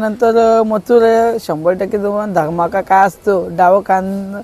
नंतर मथुर शंभर टक्के तुम्हाला धमाका काय असतो डावं कान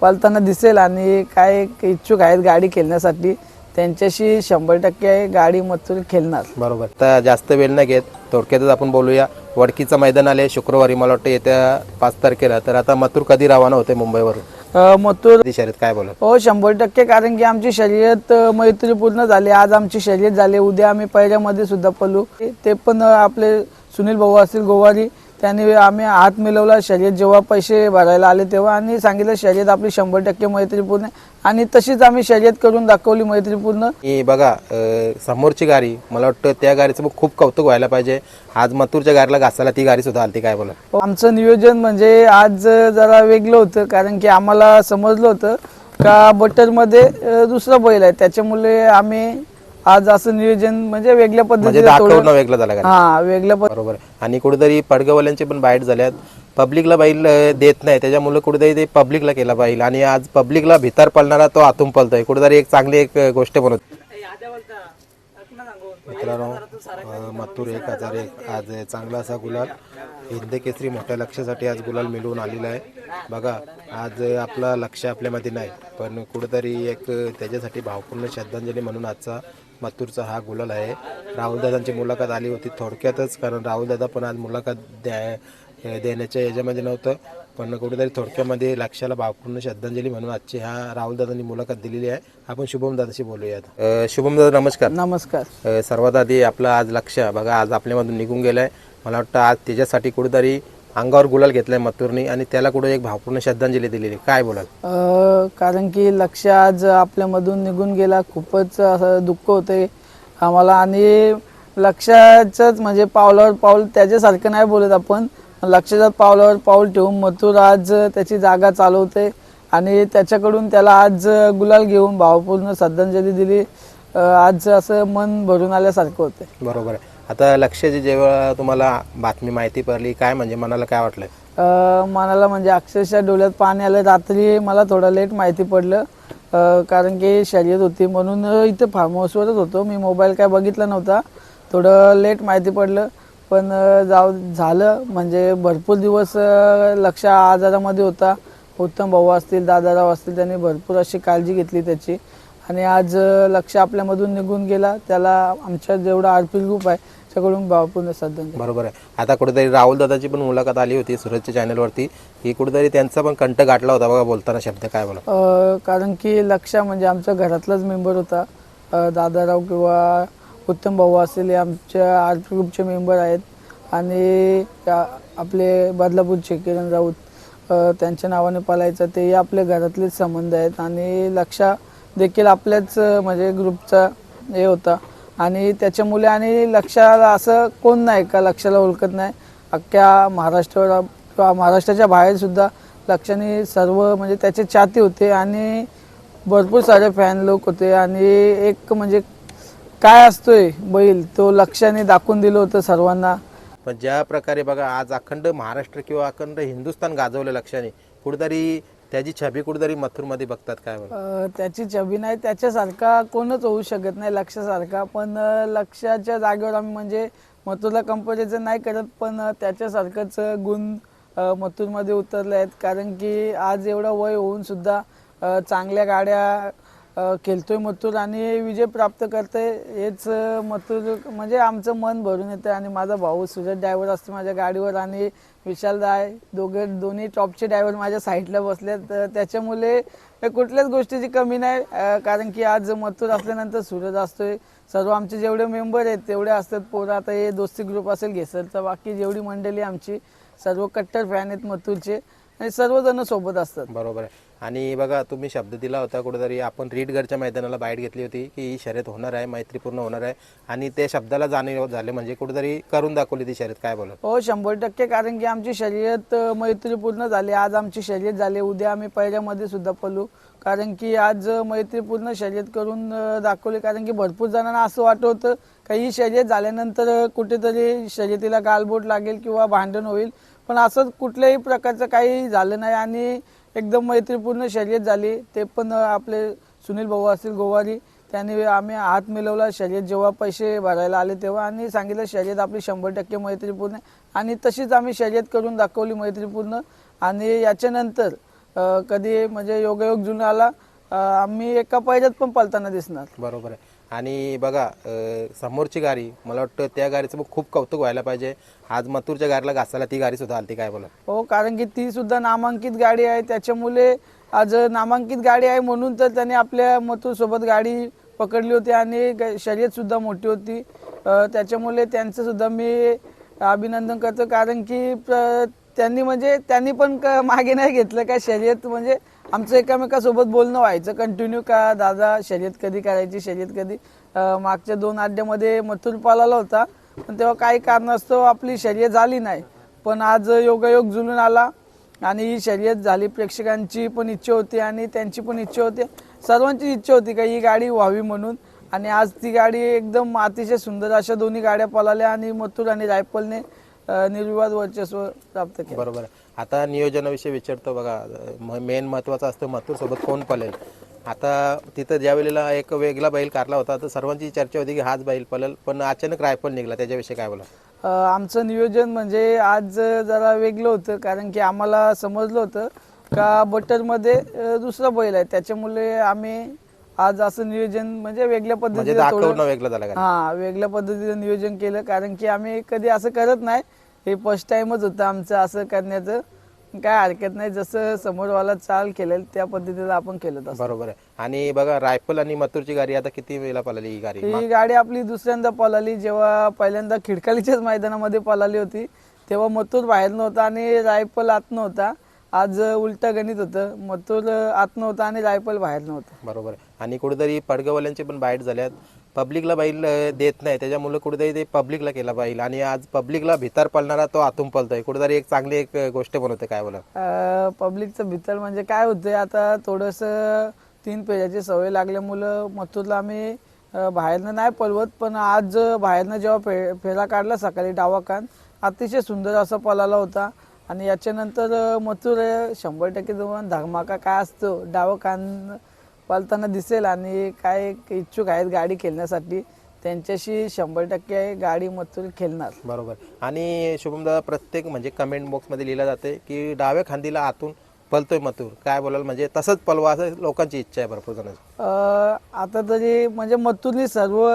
पालताना दिसेल आणि काय इच्छुक आहेत गाडी खेळण्यासाठी त्यांच्याशी शंभर टक्के गाडी मथुर खेळणार. बरोबर. तर जास्त वेळ न घेत थोडक्यातच आपण बोलूया. वडकीचं मैदान आले शुक्रवारी मला वाटतं येत्या पाच तारखेला. तर आता मथुर कधी रवाना होते मुंबईवरून? मथुर शर्यत काय बोलत? हो शंभर टक्के कारण की आमची शर्यत अ, मैत्रीपूर्ण झाली. आज आमची शर्यत झाली. उद्या आम्ही पहिल्यामध्ये सुद्धा पळू. ते पण आपले सुनील भाऊ असतील गोवारी त्यांनी आम्ही हात मिळवला शर्यत जेव्हा पैसे भरायला आले तेव्हा आणि सांगितलं शर्यत आपली शंभर टक्के मैत्रीपूर्ण. आणि तशीच आम्ही शर्यत करून दाखवली मैत्रीपूर्ण. की बघा अं, समोरची गाडी मला वाटतं त्या गाडीचं पण खूप कौतुक व्हायला पाहिजे. आज मथुरच्या गाडीला घासायला ती गाडी सुद्धा आलती काय बोलत आमचं नियोजन म्हणजे आज जरा वेगळं होतं कारण की आम्हाला समजलं होतं का बटरमध्ये अ, दुसरा बैल आहे. त्याच्यामुळे आम्ही आज असं नियोजन म्हणजे वेगळ्या म्हणजे पद्धतीने दाखवणं वेगळं झालं का हा वेगळ्या पद्धतीने बरोबर आणि कुठेतरी पडगवल्यांचे पण बाईट झाल्यात पब्लिकला बैल अं, देत नाही. त्याच्यामुळे कुठेतरी ते पब्लिकला केला पाहिजे आणि आज पब्लिकला भितर पळणारा तो आतून पळतोय. कुठेतरी एक चांगली एक अं, गोष्ट बनवत मित्रांनो अं, मथुर एक हजार एक. आज चांगला असा गुलाल. हिंद केसरी मोठ्या लक्षासाठी आज गुलाल मिळवून आलेला आहे. बघा आज आपला लक्ष आपल्यामध्ये नाही. पण कुठेतरी एक त्याच्यासाठी भावपूर्ण श्रद्धांजली म्हणून आजचा मथुरचा हा गुलाल आहे. राहुलदादांची मुलाखत आली होती थोडक्यातच कारण राहुलदादा पण आज मुलाखत द्या देण्याच्या याच्यामध्ये नव्हतं. पण कुठेतरी थोडक्यामध्ये लक्षाला भावपूर्ण श्रद्धांजली म्हणून आजची हा राहुलदादांनी मुलाखत दिलेली आहे. आपण शुभम दादाशी बोलूयात. शुभम दादा नमस्कार. नमस्कार. सर्वात आधी आपलं आज लक्ष बघा आज आपल्यामधून निघून गेलाय. मला वाटतं आज त्याच्यासाठी कुठेतरी अंगावर गुलाल घेतलाय मथुरनी आणि त्याला कुठे एक भावपूर्ण श्रद्धांजली दिलेली काय बोलाल? कारण की लक्ष आज आपल्यामधून निघून गेला. खूपच असं दुःख होते आम्हाला. आणि लक्षाचंच म्हणजे पावलावर पाऊल त्याच्यासारखं नाही बोलत आपण. लक्षाच्या पावलावर पाऊल ठेवून मथुर आज त्याची जागा चालवते आणि त्याच्याकडून त्याला आज गुलाल घेऊन भावपूर्ण श्रद्धांजली दिली. आज असं मन भरून आल्यासारखं होतं बरोबर आहे. आता लक्षाची जेव्हा तुम्हाला बातमी माहिती पडली काय म्हणजे मनाला काय वाटलं? मनाला म्हणजे अक्षरशः डोळ्यात पाणी आलं रात्री मला थोडं लेट माहिती पडलं. कारण की शर्यत होती म्हणून इथे फार्म हाऊसवरच होतो. मी मोबाईल काय बघितला नव्हता. थोडं लेट माहिती पडलं. पण जाऊ झालं. म्हणजे भरपूर दिवस लक्ष आजारामध्ये होता. उत्तम भाऊ असतील दादाराव असतील त्यांनी भरपूर अशी काळजी घेतली त्याची. आणि आज लक्ष आपल्यामधून निघून गेला. त्याला आमच्या जेवढा आर पी ग्रुप आहे त्याच्याकडून भावपूर्ण श्रद्धांजली बरोबर आहे. आता कुठेतरी राहुल दादाची पण मुलाखत आली होती सूरजच्या चॅनलवरती. की कुठेतरी त्यांचा पण कंठ गाठला होता बघा बोलताना शब्द काय बोला. अ, कारण की लक्ष म्हणजे आमच्या घरातलाच मेंबर होता. अ, दादाराव किंवा उत्तम भाऊ असेल हे आमच्या आर्ट ग्रुपचे मेंबर आहेत. आणि त्या- आपले बदलापूरचे किरण राऊत अ, त्यांच्या नावाने पालायचं ते आपल्या घरातलेच संबंध आहेत. आणि लक्ष देखील आपल्याच अ, म्हणजे ग्रुपचा हे होता. आणि त्याच्यामुळे आणि लक्षाला असं कोण नाही का लक्षाला ओळखत नाही. अख्ख्या महाराष्ट्रावर किंवा महाराष्ट्राच्या बाहेरसुद्धा लक्षाने सर्व म्हणजे त्याचे चाहते होते आणि भरपूर सारे फॅन लोक होते आणि एक म्हणजे काय असतोय बैल तो लक्षाने दाखवून दिलं होतं सर्वांना. पण ज्या प्रकारे बघा आज अखंड महाराष्ट्र किंवा अखंड हिंदुस्थान गाजवलं लक्षाने कुठेतरी त्याची छबी कुठेतरी मथुरमध्ये बघतात काय अ, त्याची छबी नाही त्याच्यासारखा कोणच होऊ शकत नाही लक्षासारखा. पण अ, लक्षाच्या जागेवर आम्ही म्हणजे मथुरला कंपॅरिझन नाही करत पण अ, त्याच्यासारखंच गुण अ, मथुरमध्ये उतरले आहेत. कारण की आज एवढं वय होऊन सुद्धा अ, चांगल्या गाड्या अ, खेळतोय मथुर आणि विजय प्राप्त करते हेच मथुर म्हणजे आमचं मन भरून येतं आणि माझा भाऊ सुरज ड्रायव्हर असतो माझ्या गाडीवर आणि विशाल दाय दोघे दोन्ही टॉपचे ड्रायव्हर माझ्या साईडला बसले तर त्याच्यामुळे कुठल्याच गोष्टीची कमी नाही कारण की आज मथुर असल्यानंतर सूरज असतोय. सर्व आमचे जेवढे मेंबर आहेत तेवढे असतात पोरं. आता हे दोस्ती ग्रुप असेल घेसरचा बाकी जेवढी मंडळी आमची सर्व कट्टर फॅन आहेत मथुरचे. आणि सर्वजण सोबत असतात. बरोबर आहे. आणि बघा तुम्ही शब्द दिला होता कुठेतरी आपण रीडगडच्या मैदानाला बाईट घेतली होती की ही शर्यत होणार आहे मैत्रीपूर्ण होणार आहे. आणि त्या शब्दाला जाणीव झाले म्हणजे कुठेतरी करून दाखवली ती शर्यत. काय बोलत? हो शंभर टक्के कारण की आमची शर्यत मैत्रीपूर्ण झाली. आज आमची शर्यत झाली. उद्या आम्ही पहिल्यामध्ये सुद्धा पडलो कारण की आज मैत्रीपूर्ण शर्यत करून दाखवली. कारण की भरपूर जणांना असं वाटत होतं का ही शर्यत झाल्यानंतर कुठेतरी शर्यतीला गालबोट लागेल किंवा भांडण होईल. पण असं कुठल्याही प्रकारचं काही झालं नाही. आणि एकदम मैत्रीपूर्ण शर्यत झाली. ते पण आपले सुनील भाऊ असतील गोवारी त्यांनी आम्ही हात मिळवला शर्यत. जेव्हा पैसे भरायला आले तेव्हा आणि सांगितलं शर्यत आपली शंभर टक्के मैत्रीपूर्ण आहे. आणि तशीच आम्ही शर्यत करून दाखवली मैत्रीपूर्ण. आणि याच्यानंतर कधी म्हणजे योगायोग जुना आला आम्ही एका पायऱ्यात पण पळताना दिसणार. बरोबर आहे. आणि बघा समोरची गाडी मला वाटतं त्या गाडीचं खूप कौतुक व्हायला पाहिजे. आज मथुरच्या गाडीला घासायला ती गाडी सुद्धा आलती काय बोला हो कारण की ती सुद्धा नामांकित गाडी आहे. त्याच्यामुळे आज नामांकित गाडी आहे म्हणून तर त्याने आपल्या मथुर सोबत गाडी पकडली होती आणि ग- शर्यत सुद्धा मोठी होती. अ, त्याच्यामुळे त्यांचं सुद्धा मी अभिनंदन करतो. कारण की प्र- त्यांनी म्हणजे त्यांनी पण क- मागे नाही घेतलं काय शर्यत. म्हणजे आमचं एकामेकासोबत बोलणं व्हायचं. कंटिन्यू का? दादा शर्यत कधी करायची? शर्यत कधी? मागच्या दोन अड्ड्यामध्ये मथुर पालाला होता. पण तेव्हा काही कारणास्तव आपली शर्यत झाली नाही. पण आज योगायोग जुलून आला आणि ही शर्यत झाली. प्रेक्षकांची पण इच्छा होती आणि त्यांची पण इच्छा होती. सर्वांची इच्छा होती का ही गाडी व्हावी म्हणून. आणि आज ती गाडी एकदम अतिशय सुंदर अशा दोन्ही गाड्या पळाल्या आणि मथुर आणि रायफलने निर्विवाद वर्चस्व प्राप्त केलं. बरोबर आहे. आता नियोजनाविषयी विचारतो बघा मेन महत्वाचं असतं मथुर सोबत कोण पळेल? आता तिथं ज्या वेळेला एक वेगळा बैल काढला होता तर सर्वांची चर्चा होती की हाच बैल पळेल पण अचानक रायफल निघाला. त्याच्याविषयी काय बोला आमचं नियोजन म्हणजे आज जरा वेगळं होतं कारण की आम्हाला समजलं होतं का बटरमध्ये दुसरा बैल आहे. त्याच्यामुळे आम्ही आज असं नियोजन म्हणजे वेगळ्या म्हणजे पद्धतीने वेगळं झालं हा वेगळ्या पद्धतीचं नियोजन केलं कारण की आम्ही कधी असं करत नाही. हे फर्स्ट टाइमच होतं आमचं असं करण्याचं. काय हरकत नाही जसं समोरवाला चाल केलेलं त्या पद्धतीनं आपण केलं तसं बरोबर आहे. आणि बघा रायफल आणि मथुरची गाडी आता किती वेळेला पळाली ही गाडी? ही गाडी आपली दुसऱ्यांदा पळाली जेव्हा पहिल्यांदा खिडकालीच्याच मैदानामध्ये पळाली होती तेव्हा मथुर बाहेर नव्हता आणि रायफल आत नव्हता. आज उलटा गणित होतं मथुर आत नव्हता आणि रायफल बाहेर नव्हता. बरोबर आहे. आणि कुठेतरी पडगवाल्यांचे पण बाईट झाल्यात पब्लिकला बैल देत नाही. त्याच्यामुळे कुठेतरी ते पब्लिकला केला पाहिजे आणि आज पब्लिकला भितर पळणारा तो आतून पळतोय. कुठेतरी एक चांगली एक गोष्ट बनवते काय बोला पब्लिकचं भितर म्हणजे काय होतंय आता थोडंसं तीन पेजाची सवय लागल्यामुळं मथुरला आम्ही बाहेरनं नाही पळवत पण आज बाहेरनं जेव्हा फे फेरा काढला सकाळी डावा कान अतिशय सुंदर असा पळाला होता. आणि याच्यानंतर मथुर शंभर टक्के दोन धमाका काय असतो डावा कान पालताना दिसेल आणि काय इच्छुक आहेत गाडी खेळण्यासाठी त्यांच्याशी शंभर टक्के गाडी मथुर खेळणार. बरोबर. आणि शुभमदा प्रत्येक म्हणजे कमेंट बॉक्समध्ये लिहिलं जाते की डाव्या खांदीला आतून पलतोय मथुर. काय बोलाल? म्हणजे तसंच पलवा असं लोकांची इच्छा आहे भरपूर जणांची. अ, आता तरी म्हणजे मथुरनी सर्व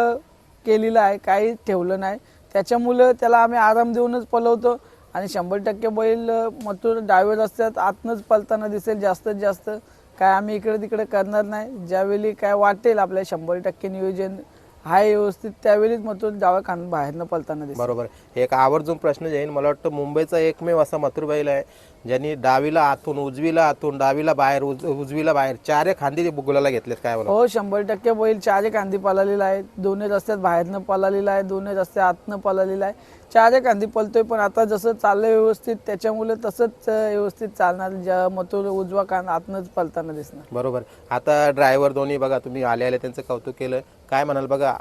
केलेलं आहे काही ठेवलं नाही. त्याच्यामुळं त्याला आम्ही आराम देऊनच पलवतो आणि शंभर टक्के बैल अ, मथुर डायव्हर असतात आतनंच पलताना दिसेल जास्तीत जास्त. काय आम्ही इकडे तिकडे करणार नाही. ज्यावेळी काय वाटेल आपल्या शंभर टक्के नियोजन आहे व्यवस्थित त्यावेळीच मथुर डाव्या खान बाहेरनं पलताना दिसेल बरोबर. एक आवर्जून प्रश्न येईल मला वाटतं मुंबईचा एकमेव असा बैल आहे ज्यांनी डावीला आतून उजवीला आतून डावीला बाहेर उज- उजवीला बाहेर चारे खांदी गुलाला घेतलेत काय बोला हो शंभर टक्के बैल चारे कांदी पळालेला आहे. दोन्ही रस्त्यात बाहेरनं पळालेला आहे दोन्ही रस्त्यात आतनं पळालेला आहे. चारे कांदी पळतोय पण आता जसं चाललंय व्यवस्थित त्याच्यामुळे तसंच व्यवस्थित चालणार ज्या मथुर उजवा कान आतनंच पळताना दिसणार. बरोबर. आता ड्रायव्हर दोन्ही बघा तुम्ही आले आले त्यांचं कौतुक केलं. काय म्हणाल बघा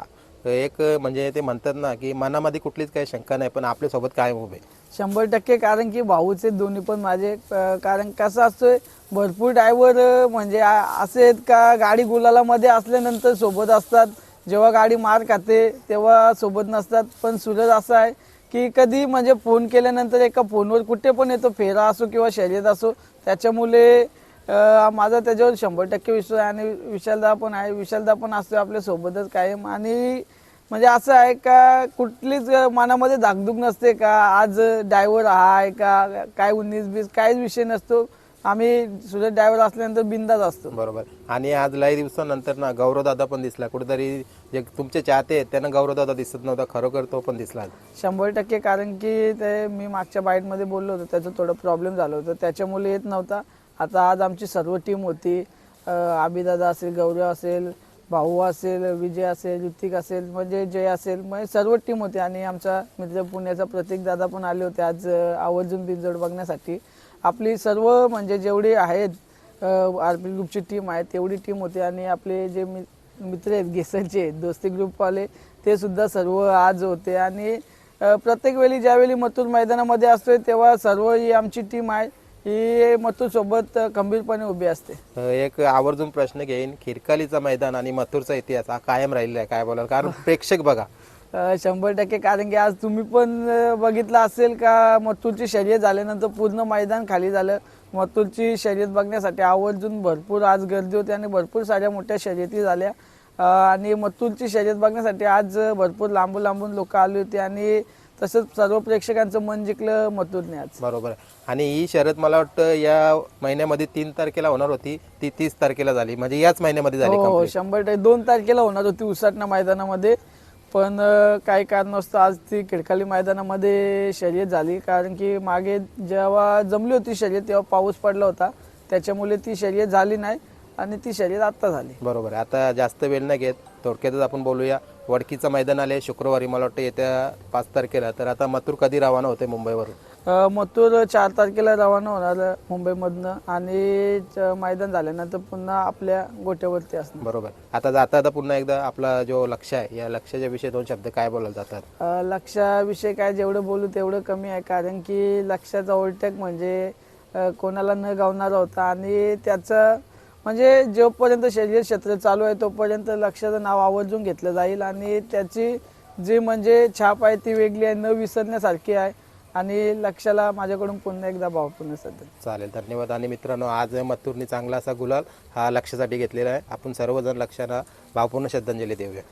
एक म्हणजे ते म्हणतात ना की मनामध्ये कुठलीच काही शंका नाही पण आपल्यासोबत काय उभे. शंभर टक्के कारण की भाऊचे दोन्ही पण माझे कारण कसं असतोय भरपूर ड्रायव्हर म्हणजे असे आहेत का गाडी गुलालामध्ये असल्यानंतर सोबत असतात. जेव्हा गाडी मार खाते तेव्हा सोबत नसतात. पण सूरज असं आहे की कधी म्हणजे फोन केल्यानंतर एका फोनवर कुठे पण येतो फेरा असो किंवा शर्यत असो त्याच्यामुळे माझा त्याच्यावर शंभर टक्के विश्वास आहे आणि विशालदा पण आहे. विशालदा पण असतो आपल्या सोबतच कायम. आणि म्हणजे असं आहे का कुठलीच मनामध्ये धाकधूक नसते का आज ड्रायव्हर हा आहे का काय उन्नीस बीस काहीच विषय नसतो. आम्ही सुरत ड्रायव्हर असल्यानंतर बिंदाच असतो. बरोबर. आणि आज लई दिवसानंतर ना गौरवदादा पण दिसला. कुठेतरी जे तुमचे चाहते आहेत त्यांना गौरवदादा दिसत नव्हता खरोखर तो पण दिसला. शंभर टक्के कारण की ते मी मागच्या बाईटमध्ये बोललो होतो. त्याचं थोडं प्रॉब्लेम झालं होतं. त्याच्यामुळे येत नव्हता. आता आज आमची सर्व टीम होती. आबीदादा आबिदादा असेल गौरव असेल भाऊ असेल विजय असेल ऋतिक असेल म्हणजे जय असेल म्हणजे सर्व टीम होती आणि आमचा मित्र पुण्याचा प्रतीक दादा पण आले होते आज आवर्जून बिनजोड बघण्यासाठी. आपली सर्व म्हणजे जेवढी आहेत आर पी ग्रुपची टीम आहे तेवढी टीम होती आणि आपले जे मि- मित्र आहेत घेसरचे दोस्ती ग्रुपवाले ते सुद्धा सर्व आज होते. आणि प्रत्येक वेळी ज्यावेळी मथुर मैदानामध्ये असतोय तेव्हा सर्व ही आमची टीम आहे. ही मथुर सोबत अ, खंबीरपणे उभी असते. एक आवर्जून प्रश्न घेईन. खिरकालीचा मैदान आणि मथुरचा इतिहास हा कायम राहिलेला आहे काय बोलाल? कारण प्रेक्षक बघा. शंभर टक्के कारण की आज तुम्ही पण बघितलं असेल का मथुरची शर्यत झाल्यानंतर पूर्ण मैदान खाली झालं. मथुरची शर्यत बघण्यासाठी आवर्जून भरपूर आज गर्दी होती आणि भरपूर साऱ्या मोठ्या शर्यती झाल्या. आणि मथुरची शर्यत बघण्यासाठी आज भरपूर लांबून लांबून लोक आली होती आणि तसंच सर्व प्रेक्षकांचं मन जिंकलं मथुरने आज बरोबर. आहे. आणि ही शर्यत मला वाटतं या महिन्यामध्ये तीन तारखेला होणार होती. ती तीस तारखेला झाली. म्हणजे याच महिन्यामध्ये झाली हो हो complete. शंभर टक्के. दोन तारखेला होणार होती उसाटणा मैदानामध्ये. पण अ, काही कारणास्तव आज ती खिडकाली मैदानामध्ये शर्यत झाली. कारण की मागे जेव्हा जमली होती शर्यत तेव्हा पाऊस पडला होता. त्याच्यामुळे ती शर्यत झाली नाही आणि ती शर्यत आत्ता झाली. बरोबर. आहे आता जास्त वेळ नाही घेत थोडक्यातच आपण बोलूया. वडकीचं मैदान आले शुक्रवारी मला वाटतं येत्या पाच तारखेला. तर आता मथुर कधी रवाना होते मुंबईवरून? मथुर चार तारखेला रवाना होणार मुंबईमधनं आणि च- मैदान झाल्यानंतर पुन्हा आपल्या गोट्यावरती असणार. बरोबर. आता जाता आता पुन्हा एकदा आपला जो लक्ष आहे या लक्षाच्या विषयी दोन शब्द काय बोलायला जातात? अ, लक्षाविषयी काय जेवढं बोलू तेवढं कमी आहे कारण की लक्षाचा ओव्हरटेक म्हणजे अ, कोणाला न गावणारा होता आणि त्याचं म्हणजे जोपर्यंत शरीर क्षेत्र चालू आहे तोपर्यंत लक्षाचं नाव आवर्जून घेतलं जाईल आणि त्याची जी म्हणजे छाप आहे ती वेगळी आहे न विसरण्यासारखी आहे आणि लक्षाला माझ्याकडून पुन्हा एकदा भावपूर्ण सध्या. चालेल धन्यवाद. आणि मित्रांनो आज मथुरनी चांगला असा गुलाल हा लक्षासाठी घेतलेला आहे. आपण सर्वजण लक्षाला भावपूर्ण श्रद्धांजली देऊया.